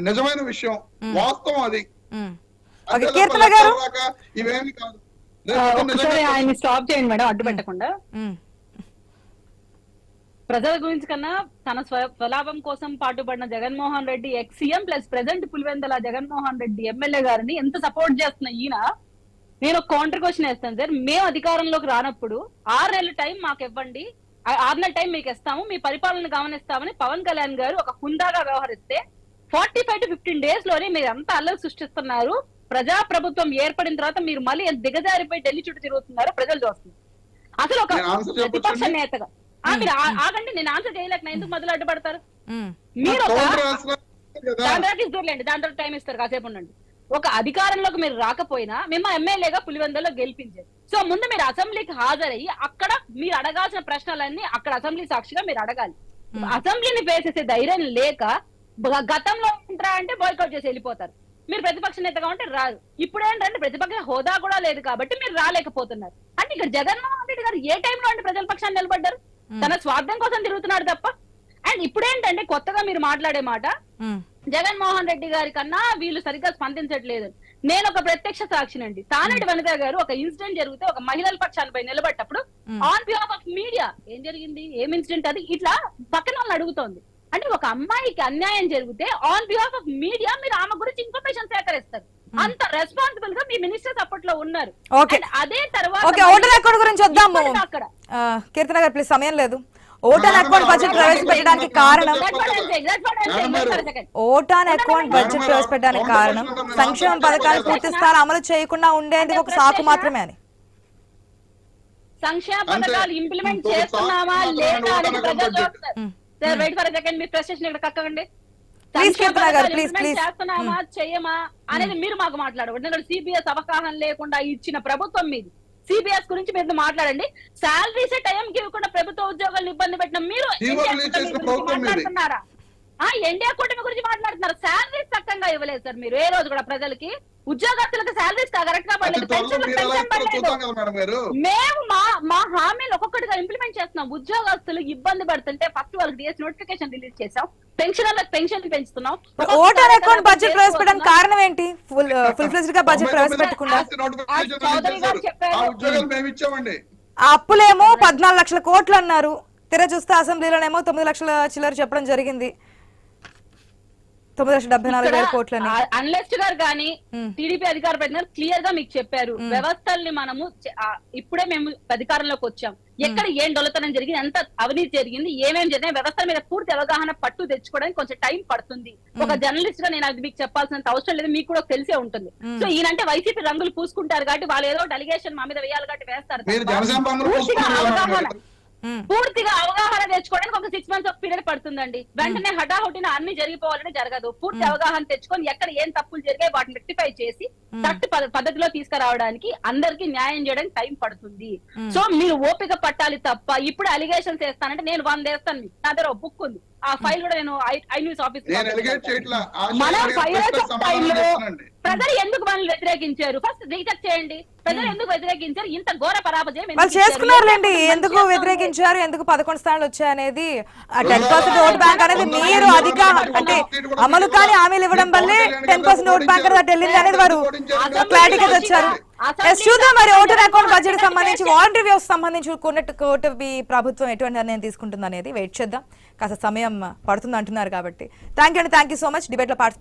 నిజమైన విషయం. వాస్తవం అది. ఇవేమి కాదు. ఆ, నేను మొత్తం ఒకసారి నిజంగా ఆయన్ని స్టాప్ చేయండి మేడం అడ్డు పెట్టకుండా. ప్రజల గురించి కన్నా తన స్వ- స్వలాభం కోసం పాటుపడిన Jaganmohan Reddy ex CM plus present Pulivendula Jaganmohan Reddy MLA గారిని ఎంత సపోర్ట్ చేస్తున్న ఈయన? నేను ఒక కౌంటర్ క్వశ్చన్ వేస్తాను సార్. మేము అధికారంలోకి రానప్పుడు ఆరు నెలల టైం మాకు ఇవ్వండి. ఆరు నెలల టైం మీకు ఇస్తాము. మీ పరిపాలన గమనిస్తామని పవన్ కళ్యాణ్ గారు ఒక హుందాగా వ్యవహరిస్తే ఫార్టీ ఫైవ్ టు ఫిఫ్టీన్ డేస్లోనే మీరు ఎంత అల్లరి సృష్టిస్తున్నారు? ప్రజా ప్రభుత్వం ఏర్పడిన తర్వాత మీరు మళ్ళీ ఎంత దిగజారిపోయి ఢిల్లీ చుట్టూ తిరుగుతున్నారో? ప్రజలు చూస్తున్నారు. అసలు ఒక? ప్రతిపక్ష నేతగా. ఆ, మీరు ఆగండి నేను ఆన్సర్ చేయలేక నేను ఎందుకు మొదలు అడ్డుపడతారు. మీరు దాని దాని తర్వాత టైం ఇస్తారు కాసేపు ఉండండి. ఒక అధికారంలోకి మీరు రాకపోయినా మేము ఎమ్మెల్యేగా పులివెందులో గెలిపించారు. సో ముందు మీరు అసెంబ్లీకి హాజరయ్యి అక్కడ మీరు అడగాల్సిన ప్రశ్నలన్నీ అక్కడ అసెంబ్లీ సాక్షిగా మీరు అడగాలి. అసెంబ్లీని ఫేస్ చేసే ధైర్యం లేక గతంలో ఉంటారా అంటే బాయ్కౌట్ చేసి వెళ్ళిపోతారు. మీరు ప్రతిపక్ష నేతగా ఉంటే రాదు. ఇప్పుడు ఏంటంటే ప్రతిపక్ష హోదా కూడా లేదు కాబట్టి మీరు రాలేకపోతున్నారు. అంటే ఇక్కడ జగన్మోహన్ రెడ్డి గారు ఏ టైంలో అంటే ప్రజల పక్షాన్ని నిలబడ్డారు? తన స్వార్థం కోసం తిరుగుతున్నాడు తప్ప. అండ్ ఇప్పుడేంటంటే కొత్తగా మీరు మాట్లాడే మాట. జగన్మోహన్ రెడ్డి గారి కన్నా వీళ్ళు సరిగ్గా స్పందించట్లేదు. నేను ఒక ప్రత్యక్ష సాక్షినండి. తానేటి వనిత గారు ఒక ఇన్సిడెంట్ జరిగితే ఒక మహిళల పక్షాలపై నిలబడ్డప్పుడు ఆన్ బిహాఫ్ ఆఫ్ మీడియా ఏం జరిగింది? ఏం ఇన్సిడెంట్ అది? ఇట్లా పక్కన వాళ్ళని అడుగుతోంది. అంటే ఒక అమ్మాయికి అన్యాయం జరిగితే ఆన్ బిహాఫ్ ఆఫ్ మీడియా మీరు ఆమె గురించి ఇన్ఫర్మేషన్ సేకరిస్తారు. అంత రెస్పాన్సిబుల్గా మీ మినిస్టర్స్ అప్పట్లో ఉన్నారు. అదే తర్వాత ఓకే ఓటర్ అకౌంట్ గురించి వద్దాము. అక్కడ. ఆ, కీర్తన గారు ప్లీజ్ సమయం లేదు. ఓటాన్ అకౌంట్ బడ్జెట్ ప్రవేశపెట్టడానికి కారణం. ఓటాన్ అకౌంట్ బడ్జెట్ ప్రవేశపెట్టడానికి కారణం? సంక్షేమ పథకాలు పూర్తి స్థాయి అమలు చేయకుండా ఉండేందుకు ఒక సాకు మాత్రమే అని. సంక్షేమ. పథకాలు ఇంప్లిమెంట్ చేస్తున్నామా లేదా అనేది ప్రజలు చూస్తారు. సార్ వెయిట్ ఫర్ సెకండ్ మీ ఇక్కడ please. చేస్తున్నామా చేయమా అనేది మీరు మాకు మాట్లాడకూడదు. ఎందుకంటే సిబిఎస్ అవగాహన లేకుండా ఇచ్చిన ప్రభుత్వం మీది. సిబిఎస్ గురించి మీరు మాట్లాడండి. శాలరీస్ టైంకి ఇవ్వకుండా ప్రభుత్వ ఉద్యోగాలను ఇబ్బంది పెట్టిన మీరు. మాట్లాడుతున్నారా? ఆ ఎన్డీఏ కూటమి గురించి మాట్లాడుతున్నారు. శాలరీస్ చక్కగా ఇవ్వలేదు సార్ మీరు. ఏ రోజు కూడా ప్రజలకి ఉద్యోగస్తులకు శాలరీస్ కరెక్ట్గా పడలేదు. మేము మా మా హామీలు ఒక్కొక్కటిగా ఇంప్లిమెంట్ చేస్తున్నాం. ఉద్యోగస్తులు ఇబ్బంది పడుతుంటే ఫస్ట్ వాళ్ళకి డిఎస్ నోటిఫికేషన్ రిలీజ్ చేసాం పెన్షనర్లకు పెన్షన్ పెంచుతున్నాం. ఓటాన్ అకౌంట్ బడ్జెట్ ప్రవేశపెట్టడానికి కారణం ఏంటి? ఫుల్ ఫుల్ ఫ్లెజ్డ్గా బడ్జెట్ ప్రవేశపెట్టకుండా. చౌదరి గారు. చెప్పారు. అప్పులేమో పద్నాలుగు లక్షల కోట్లు అన్నారు. తెర చూస్తే అసెంబ్లీలోనేమో తొమ్మిది లక్షల చిల్లర చెప్పడం జరిగింది. తొమ్మిది లక్షల డెబ్బై నాలుగు వేల కోట్లని. అన్లెస్ట్ గారు కానీ. టీడీపీ అధికార ప్రతినిధులు క్లియర్గా మీకు చెప్పారు. వ్యవస్థల్ని మనము ఇప్పుడే మేము అధికారంలోకి వచ్చాం. ఎక్కడ ఏం డొలతనం జరిగింది ఎంత అవినీతి జరిగింది ఏమేం జరిగింది వ్యవస్థల మీద పూర్తి అవగాహన పట్టు తెచ్చుకోవడానికి కొంచెం టైం పడుతుంది. ఒక జర్నలిస్ట్గా నేను అది మీకు చెప్పాల్సినంత అవసరం లేదు మీకు కూడా తెలిసే ఉంటుంది. సో ఈయనంటే వైసీపీ రంగులు పూసుకుంటారు కాబట్టి వాళ్ళు ఏదో అలిగేషన్ మా మీద వేయాలి కాబట్టి వేస్తారు. అవగాహన. పూర్తిగా అవగాహన తెచ్చుకోవడానికి ఒక సిక్స్ మంత్స్ ఆఫ్ పీరియడ్ పడుతుందండి. వెంటనే హఠాహుటిన అన్ని జరిగిపోవాలని జరగదు. పూర్తి అవగాహన తెచ్చుకొని ఎక్కడ ఏం తప్పులు జరిగాయి వాటిని రెక్టిఫై చేసి కరెక్ట్ పద్ధతిలో తీసుకురావడానికి అందరికి న్యాయం చేయడానికి టైం పడుతుంది. సో మీరు ఓపిక పట్టాలి తప్ప ఇప్పుడు అలిగేషన్స్ వేస్తానంటే నేను వంద వేస్తాను. నా దగ్గర బుక్ ఉంది. ఆ ఫైల్ కూడా నేను ఐ- ఐ న్యూస్ ఆఫీస్ మన చెప్తానండి. ప్రజలు ఎందుకు మనల్ని వ్యతిరేకించారు? ఫస్ట్ రీచెక్ చేయండి. ప్రజలు ఎందుకు వ్యతిరేకించారు? ఇంత ఘోర పరాపజయం ఎందుకు వాళ్ళు ఇచ్చారు? చేసుకున్నారులేండి. ఎందుకు? వ్యతిరేకించారు? ఎందుకు పదకొండు స్థానాలు వచ్చాయనేది టెన్ పర్సెంట్ ఓట్ బ్యాంక్ అనేది మీరు అధిక అంటే అమలు కాని హామీలు ఇవ్వడం వల్లే టెన్ పర్సెంట్ ఓట్ బ్యాంక్ అనేది వెళ్ళింది అనేది వారు క్లారిటీగా Yes, చూద్దాం మరి ఓటర్ అకౌంట్ బడ్జెట్ సంబంధించి వాలంటరీ వ్యవస్థ సంబంధించి కోటవి ప్రభుత్వం ఎటువంటి నిర్ణయం తీసుకుంటుంది అనేది వెయిట్ చేద్దాం. కాస్త సమయం పడుతుంది అంటున్నారు కాబట్టి. థ్యాంక్ యూ అండి థ్యాంక్ యూ సో మచ్ డిబేట్లో పార్టిసిపేట్